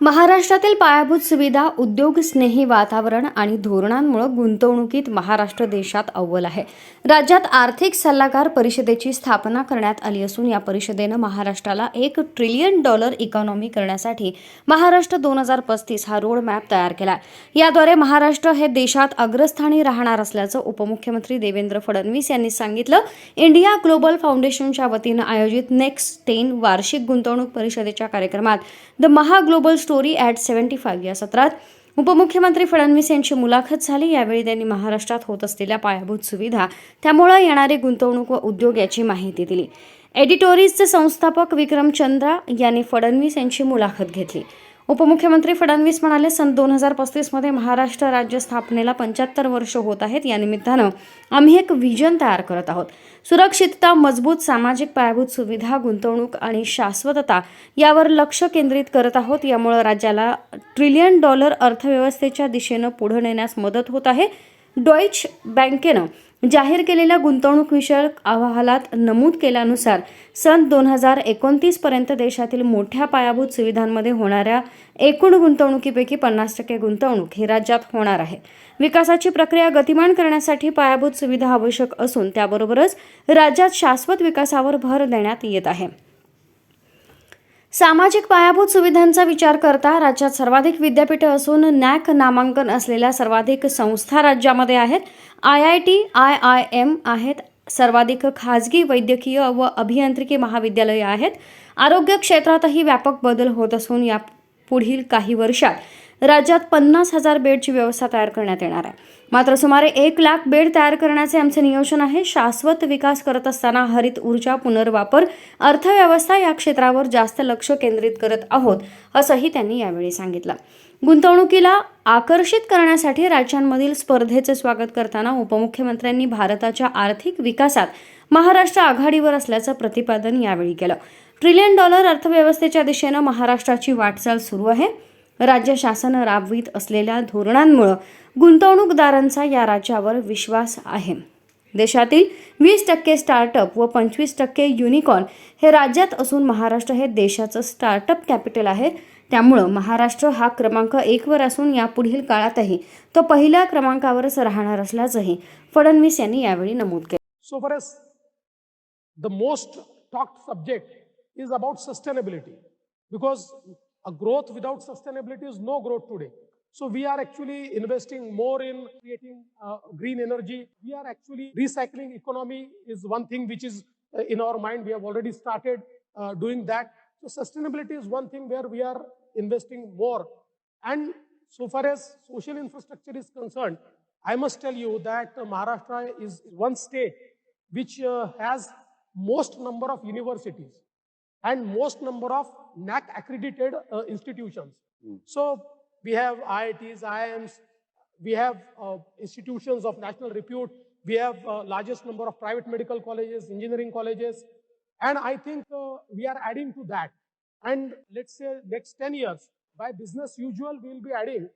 महाराष्ट्रातील पायाभूत सुविधा उद्योगस्नेही वातावरण आणि धोरणांमुळे गुंतवणुकीत महाराष्ट्र देशात अव्वल आहे. राज्यात आर्थिक सल्लागार परिषदेची स्थापना करण्यात आली असून या परिषदेनं महाराष्ट्राला एक ट्रिलियन डॉलर इकॉनॉमी करण्यासाठी महाराष्ट्र दोन हजार पस्तीस हा रोड मॅप तयार केला याद्वारे महाराष्ट्र हे देशात अग्रस्थानी राहणार असल्याचं उपमुख्यमंत्री देवेंद्र फडणवीस यांनी सांगितलं. इंडिया ग्लोबल फाउंडेशनच्या वतीनं आयोजित नेक्स्ट टेन वार्षिक गुंतवणूक परिषदेच्या कार्यक्रमात the Maha global story at seventy five या सत्रात. उपमुख्यमंत्री फडणवीस यांची मुलाखत झाली. यावेळी त्यांनी महाराष्ट्रात होत असलेल्या पायाभूत सुविधा त्यामुळे येणारी गुंतवणूक व उद्योग याची माहिती दिली. एडिटोरीजचे संस्थापक विक्रम चंद्रा यांनी फडणवीस यांची मुलाखत घेतली. उपमुख्यमंत्री फडणवीस म्हणाले सन दोन हजार पस्तीसमध्ये महाराष्ट्र राज्य स्थापनेला पंच्याहत्तर वर्ष होत आहेत. या निमित्तानं आम्ही एक व्हिजन तयार करत आहोत. सुरक्षितता मजबूत सामाजिक पायाभूत सुविधा गुंतवणूक आणि शाश्वतता यावर लक्ष केंद्रित करत आहोत. यामुळे राज्याला ट्रिलियन डॉलर अर्थव्यवस्थेच्या दिशेनं पुढे नेण्यास मदत होत आहे. डॉईच बँकेनं जाहीर केलेल्या गुंतवणूकविषयक अहवालात नमूद केल्यानुसार सन दोन हजार एकोणतीसपर्यंत देशातील मोठ्या पायाभूत सुविधांमध्ये होणाऱ्या एकूण गुंतवणुकीपैकी पन्नास टक्के गुंतवणूक ही राज्यात होणार आहे. विकासाची प्रक्रिया गतिमान करण्यासाठी पायाभूत सुविधा आवश्यक असून त्याबरोबरच राज्यात शाश्वत विकासावर भर देण्यात येत आहे. सामाजिक पायाभूत सुविधांचा विचार करता राज्यात सर्वाधिक विद्यापीठे असून नॅक नामांकन असलेल्या सर्वाधिक संस्था राज्यामध्ये आहेत. I I T I I M आहेत. सर्वाधिक खाजगी वैद्यकीय व अभियांत्रिकी महाविद्यालये आहेत. आरोग्य क्षेत्रातही व्यापक बदल होत असून या पुढील काही वर्षात राज्यात पन्नास हजार बेडची व्यवस्था तयार करण्यात येणार आहे. मात्र सुमारे एक लाख बेड तयार करण्याचे आमचे नियोजन आहे. शाश्वत विकास करत असताना हरित ऊर्जा पुनर्वापर अर्थव्यवस्था या क्षेत्रावर जास्त लक्ष केंद्रित करत आहोत असंही त्यांनी यावेळी सांगितलं. गुंतवणुकीला आकर्षित करण्यासाठी राज्यांमधील स्पर्धेचे स्वागत करताना उपमुख्यमंत्र्यांनी भारताच्या आर्थिक विकासात महाराष्ट्र आघाडीवर असल्याचं प्रतिपादन यावेळी केलं. ट्रिलियन डॉलर अर्थव्यवस्थेच्या दिशेनं महाराष्ट्राची वाटचाल सुरू आहे. राज्य शासन राबवित असलेल्या धोरणांमुळं गुंतवणूकदारांचा या राज्यावर विश्वास आहे. देशातील वीस टक्के स्टार्टअप व पंचवीस टक्के युनिकॉर्न हे राज्यात असून महाराष्ट्र हे देशाचं स्टार्टअप कॅपिटल आहे. त्यामुळं महाराष्ट्र हा क्रमांक एकवर असून यापुढील काळातही तो पहिल्या क्रमांकावरच राहणार असल्याचंही फडणवीस यांनी यावेळी नमूद केलं. So the most the subject is about sustainability because a growth without sustainability is no growth today. So we are actually investing more in creating uh, green energy. We are actually recycling economy is one thing which is uh, in our mind. We have already started uh, doing that. So sustainability is one thing where we are investing more. And so far as social infrastructure is concerned, I must tell you that Maharashtra is one state which uh, has most number of universities and most number of NAC accredited uh, institutions. So we have IITs, IIMs, we have uh, institutions of national repute, we have uh, largest number of private medical colleges, engineering colleges, and I think uh, we are adding to that. And let's say next 10 years, by business usual, we will be adding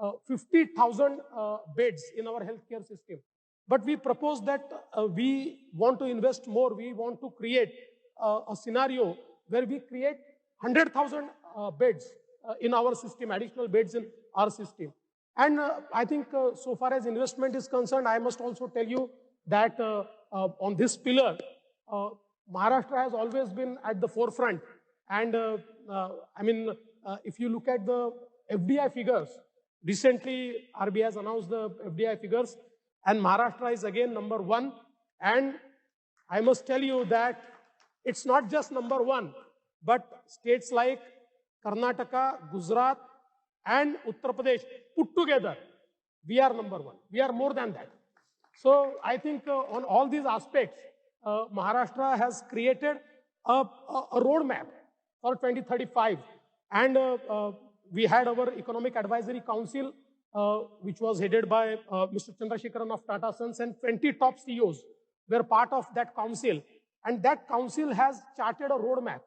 uh, 50,000 uh, beds in our healthcare system. But we propose that uh, we want to invest more. We want to create a scenario where we create 100,000 uh, beds uh, in our system, additional beds in our system. And uh, I think uh, so far as investment is concerned, I must also tell you that uh, on this pillar, Maharashtra has always been at the forefront. And I mean, if you look at the FDI figures, recently RBI has announced the FDI figures, and Maharashtra is again number one. And I must tell you that it's not just number one, but states like Karnataka, Gujarat, and Uttar Pradesh put together, we are number one. We are more than that. So I think uh, on all these aspects, uh, Maharashtra has created a, a, a roadmap for 2035. And uh, uh, we had our Economic Advisory Council, uh, which was headed by uh, Mr. Chandrasekharan of Tata Sons, and 20 top CEOs were part of that council. And that council has charted a roadmap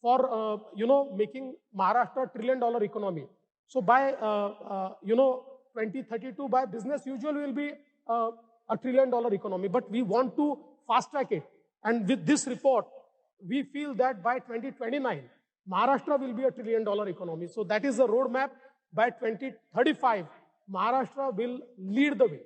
for, uh, you know, making Maharashtra a trillion dollar economy. So by, uh, uh, you know, 2032, by business usual, will be uh, a trillion dollar economy. But we want to fast track it. And with this report, we feel that by 2029, Maharashtra will be a trillion dollar economy. So that is the roadmap. By 2035, Maharashtra will lead the way.